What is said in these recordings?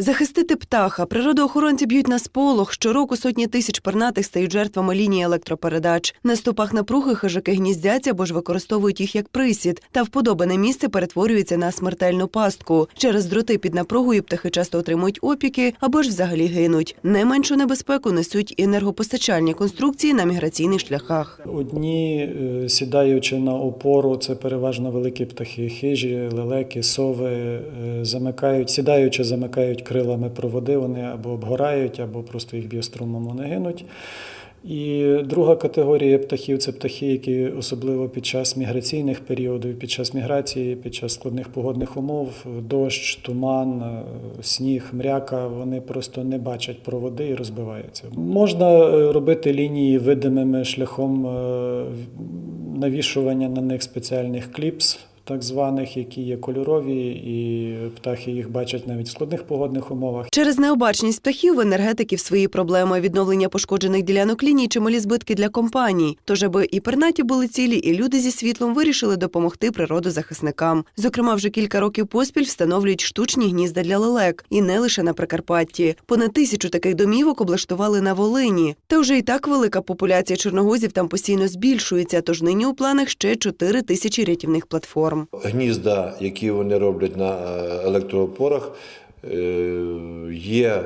Захистити птаха. Природоохоронці б'ють на сполох. Щороку сотні тисяч пернатих стають жертвами лінії електропередач. На стопах напруги хижаки гніздяться або ж використовують їх як присід. Та вподобане місце перетворюється на смертельну пастку. Через дроти під напругою птахи часто отримують опіки або ж взагалі гинуть. Не меншу небезпеку несуть енергопостачальні конструкції на міграційних шляхах. Одні, е, сідаючи на опору, це переважно великі птахи, хижі, лелеки, сови, е, замикають, сідаючи, замикають крилами проводи, вони або обгорають, або просто їх б'є струмом, вони гинуть. І друга категорія птахів це птахи, які особливо під час міграційних періодів, під час міграції, під час складних погодних умов, дощ, туман, сніг, мряка, вони просто не бачать проводи і розбиваються. Можна е, робити лінії видимими шляхом е, навішування на них спеціальних кліпс. Так званих, які є кольорові, і птахи їх бачать навіть в складних погодних умовах. Через необачність птахів в енергетиків свої проблеми відновлення пошкоджених ділянок ліній чималі збитки для компаній. Тож, аби і пернаті були цілі, і люди зі світлом вирішили допомогти природозахисникам. Зокрема, вже кілька років поспіль встановлюють штучні гнізда для лелек, і не лише на Прикарпатті. Понад тисячу таких домівок облаштували на Волині. Та вже і так велика популяція чорногозів там постійно збільшується. Тож нині у планах ще 4 тисячі рятівних платформ. Гнізда, які вони роблять на е, електроопорах, е, є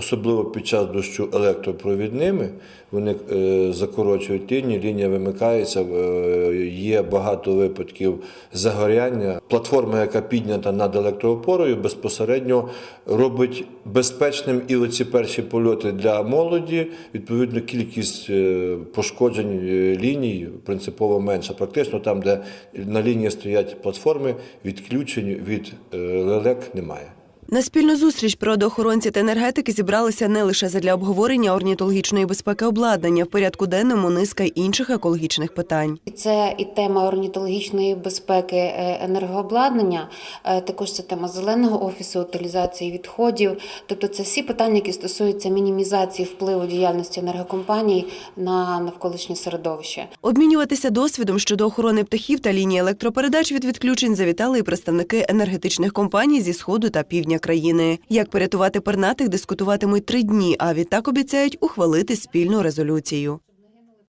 особливо під час дощу електропровідними. Вони е, закорочують лінію, лінія вимикається. е, Є багато випадків загоряння. Платформа, яка піднята над електроопорою, безпосередньо робить безпечним і оці перші польоти для молоді. Відповідно, кількість е, пошкоджень ліній принципово менша. Практично там, де на лінії стоять платформи, відключень від лелек немає. На спільну зустріч природоохоронці та енергетики зібралися не лише задля обговорення орнітологічної безпеки обладнання в порядку денному низка інших екологічних питань. Це і тема орнітологічної безпеки е, енергообладнання, е, також це тема зеленого офісу, утилізації відходів. Тобто це всі питання, які стосуються мінімізації впливу діяльності енергокомпаній на навколишнє середовище. Обмінюватися досвідом щодо охорони птахів та лінії електропередач від відключень завітали і представники енергетичних компаній зі сходу та півдня країни. Як порятувати пернатих, дискутуватимуть три дні. А відтак обіцяють ухвалити спільну резолюцію.